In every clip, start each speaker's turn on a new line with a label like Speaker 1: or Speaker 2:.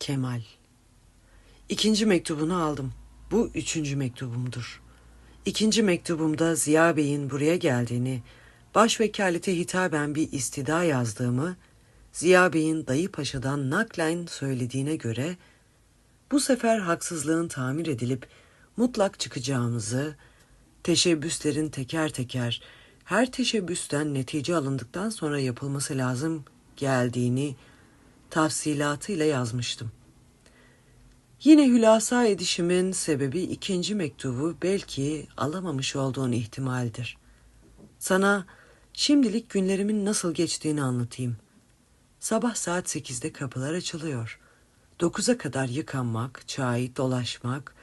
Speaker 1: Kemal. İkinci mektubunu aldım. Bu üçüncü mektubumdur. İkinci mektubumda Ziya Bey'in buraya geldiğini, başvekalete hitaben bir istida yazdığımı, Ziya Bey'in Dayı Paşa'dan naklen söylediğine göre, bu sefer haksızlığın tamir edilip mutlak çıkacağımızı, teşebbüslerin teker teker, her teşebbüsten netice alındıktan sonra yapılması lazım geldiğini tafsilatıyla yazmıştım. Yine hülasa edişimin sebebi ikinci mektubu belki alamamış olduğun ihtimaldir. Sana şimdilik günlerimin nasıl geçtiğini anlatayım. Sabah saat sekizde kapılar açılıyor. Dokuza kadar yıkanmak, çay, dolaşmak,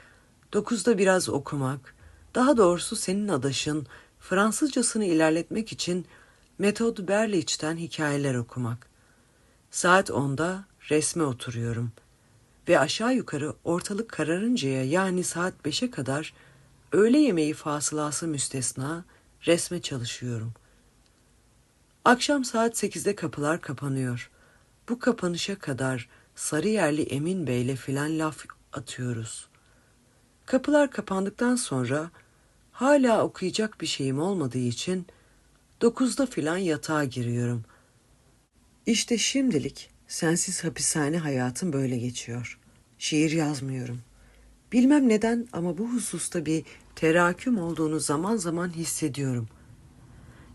Speaker 1: dokuzda biraz okumak, daha doğrusu senin adaşın Fransızcasını ilerletmek için Metod Berlich'ten hikayeler okumak. Saat onda resme oturuyorum ve aşağı yukarı ortalık kararıncaya yani saat beşe kadar öğle yemeği fasılası müstesna resme çalışıyorum. Akşam saat sekizde kapılar kapanıyor. Bu kapanışa kadar Sarıyerli Emin Bey'le filan laf atıyoruz. Kapılar kapandıktan sonra hala okuyacak bir şeyim olmadığı için dokuzda filan yatağa giriyorum. İşte şimdilik sensiz hapishane hayatım böyle geçiyor. Şiir yazmıyorum. Bilmem neden ama bu hususta bir teraküm olduğunu zaman zaman hissediyorum.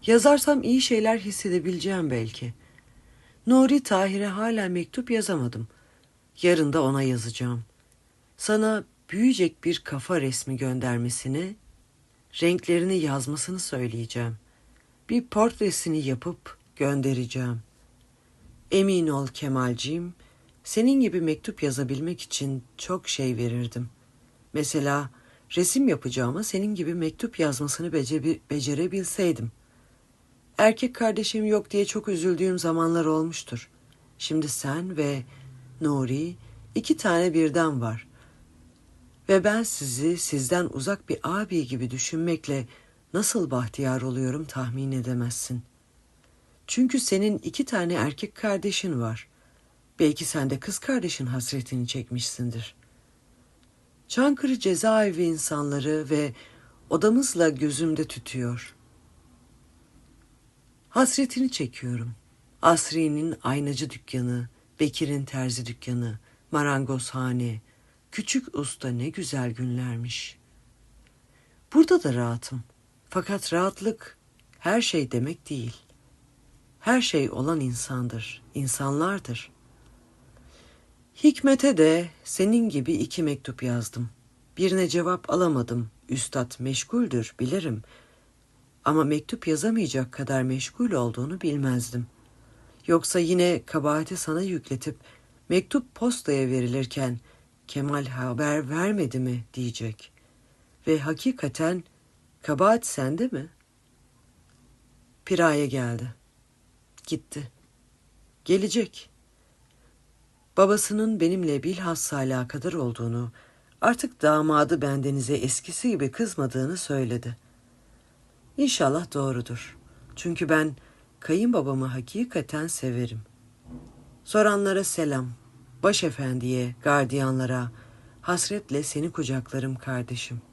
Speaker 1: Yazarsam iyi şeyler hissedebileceğim belki. Nuri Tahir'e hala mektup yazamadım. Yarın da ona yazacağım. Sana büyüyecek bir kafa resmi göndermesini, renklerini yazmasını söyleyeceğim. Bir portresini yapıp göndereceğim. Emin ol Kemalciğim, senin gibi mektup yazabilmek için çok şey verirdim. Mesela resim yapacağıma senin gibi mektup yazmasını bece- becerebilseydim. Erkek kardeşim yok diye çok üzüldüğüm zamanlar olmuştur. Şimdi sen ve Nuri iki tane birden var. Ve ben sizi sizden uzak bir abi gibi düşünmekle nasıl bahtiyar oluyorum tahmin edemezsin. Çünkü senin iki tane erkek kardeşin var. Belki sen de kız kardeşin hasretini çekmişsindir. Çankırı cezaevi insanları ve odamızla gözümde tütüyor. Hasretini çekiyorum. Asri'nin aynacı dükkanı, Bekir'in terzi dükkanı, marangozhane, küçük usta ne güzel günlermiş. Burada da rahatım. Fakat rahatlık her şey demek değil. Her şey olan insandır, insanlardır. Hikmet'e de senin gibi iki mektup yazdım. Birine cevap alamadım. Üstad meşguldür, bilirim. Ama mektup yazamayacak kadar meşgul olduğunu bilmezdim. Yoksa yine kabahati sana yükletip mektup postaya verilirken Kemal haber vermedi mi diyecek. Ve hakikaten kabahat sende mi? Piraye geldi. Gitti. Gelecek. Babasının benimle bilhassa alakadar olduğunu, artık damadı bendenize eskisi gibi kızmadığını söyledi. İnşallah doğrudur. Çünkü ben kayınbabamı hakikaten severim. Soranlara selam. Başefendiye, gardiyanlara, hasretle seni kucaklarım kardeşim.''